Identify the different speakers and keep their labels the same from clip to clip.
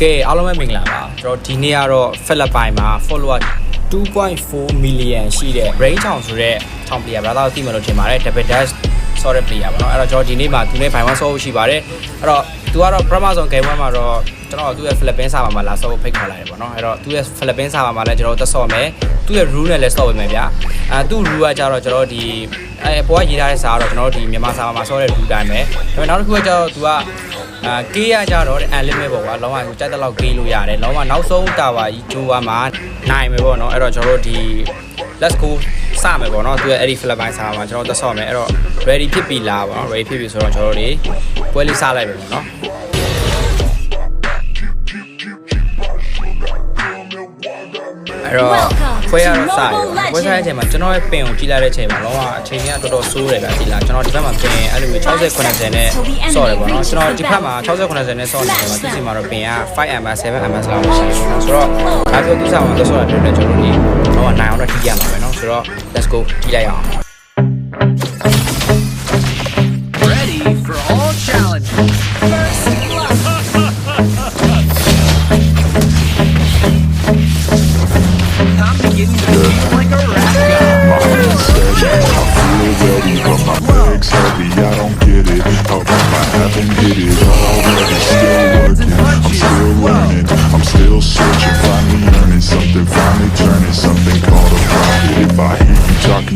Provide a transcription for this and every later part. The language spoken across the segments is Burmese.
Speaker 1: ကဲအားလုံးပဲမင်္ဂလာပါကျွန်တော်ဒီနေ့ကတော့ဖိလစ်ပိုင်မှာ follower 2.4 million ရှိတဲ့ brain ချောင်ဆိုတဲ့ချောင် player ဘာသာသိမှလို့ထင်ပါတယ် double dash ဆိုတဲ့ player ပေါ့နော်အဲ့တော့ကျွန်တော်ဒီနေ့မှာသူနဲ့ဘိုင်ဝမ်ဆောဖို့ရှိပါတယ်အဲ့တော့သူကတော့ပထမဆုံး game 1မှာတော့ကျွန်တော်သူ့ရဲ့ Philippines server မှာလာဆောဖို့ဖိတ်ခေါ်လိုက်တယ်ပေါ့နော်အဲ့တော့သူ့ရဲ့ Philippines server မှာလည်းကျွန်တော်တက်ဆော့မယ်သူ့ရဲ့ rule နဲ့လည်းဆော့ပေးမယ်ဗျာအဲသူ့ rule ကကြတော့ကျွန်တော်ဒီအဲပေါ်ကရေးထားတဲ့စာကတော့ကျွန်တော်တို့ဒီမြန်မာ server မှာဆော့တဲ့ rule တိုင်းပဲဒါပေမဲ့နောက်တစ်ခုကကြတော့သူကအာကေးရကြတော့ unlimited ပေါ့ကွာလုံးဝကြက်တဲ့လောက်ကေးလို့ရတယ်လုံးဝနောက်ဆုံးတာဝါကြီးဂျိုးဝါမှာနိုင်မယ်ပေါ့နော်အဲ့တော့ကျွန်တော်တို့ဒီ let's go စမယ်ပေါ့နော်သူရဲ့အဲ့ဒီ flip by စာမှာကျွန်တော်သက်ဆော့မယ်အဲ့တော့ ready ဖြစ်ပြီလားပေါ့နော် ready ဖြစ်ပြီဆိုတော့ကျွန်တော်တို့ဒီပွဲလေးစလိုက်ပြီပေါ့နော်အဲ့တော့ဖွဲရတော့စရယ်ပွဲစားတဲ့အချိန်မှာကျွန်တော်ရဲ့ပင်ကိုကြည့်လိုက်တဲ့အချိန်မှာလုံးဝအချိန်ကြီးကတော်တော်ဆိုးတယ်ဗျာဒီလားကျွန်တော်ဒီဘက်မှာပင်အဲ့လိုမျိုး60 90နဲ့ဆော့တယ်ပေါ့နော်ကျွန်တော်ဒီဘက်မှာ60 90နဲ့ဆော့နေတယ်မှာသူစီမှာတော့ပင်က 5mm 7mm လောက်ရှိတယ်ဆိုတော့ဒါပြောသူစားမှာတော့ဆော့တယ်တွေ့တယ်ကျွန်တော်ဒီတော့နိုင်အောင်တော့ကြည့်ရမှာပဲเ Let's go.
Speaker 2: yeah.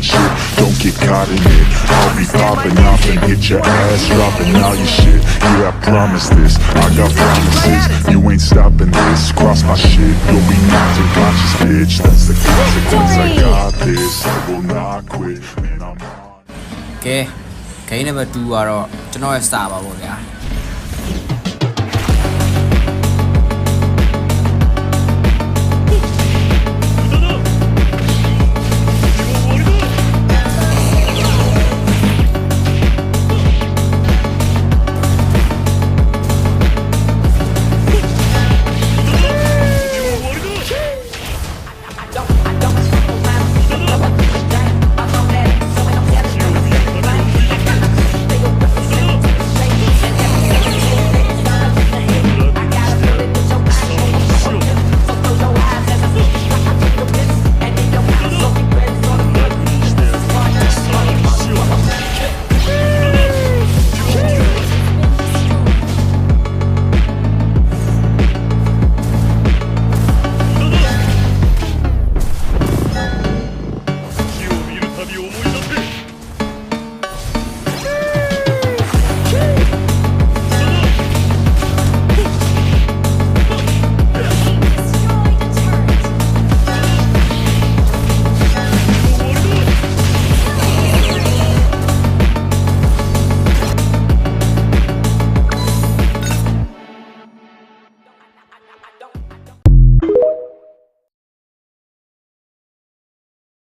Speaker 2: you talking shit, don't get caught in it. I'll be popping off and hit your ass, dropping all your shit. Yeah, I promise this. I got promises. You ain't stopping this. Cross my shit, you'll be knocked unconscious, bitch. That's the consequence. I got this. I will not quit. Man, I'm on.
Speaker 1: ကဲ game number 2ကတော့ကျွန်တော်ရဲ့ star ပါပေါ့ဗျာ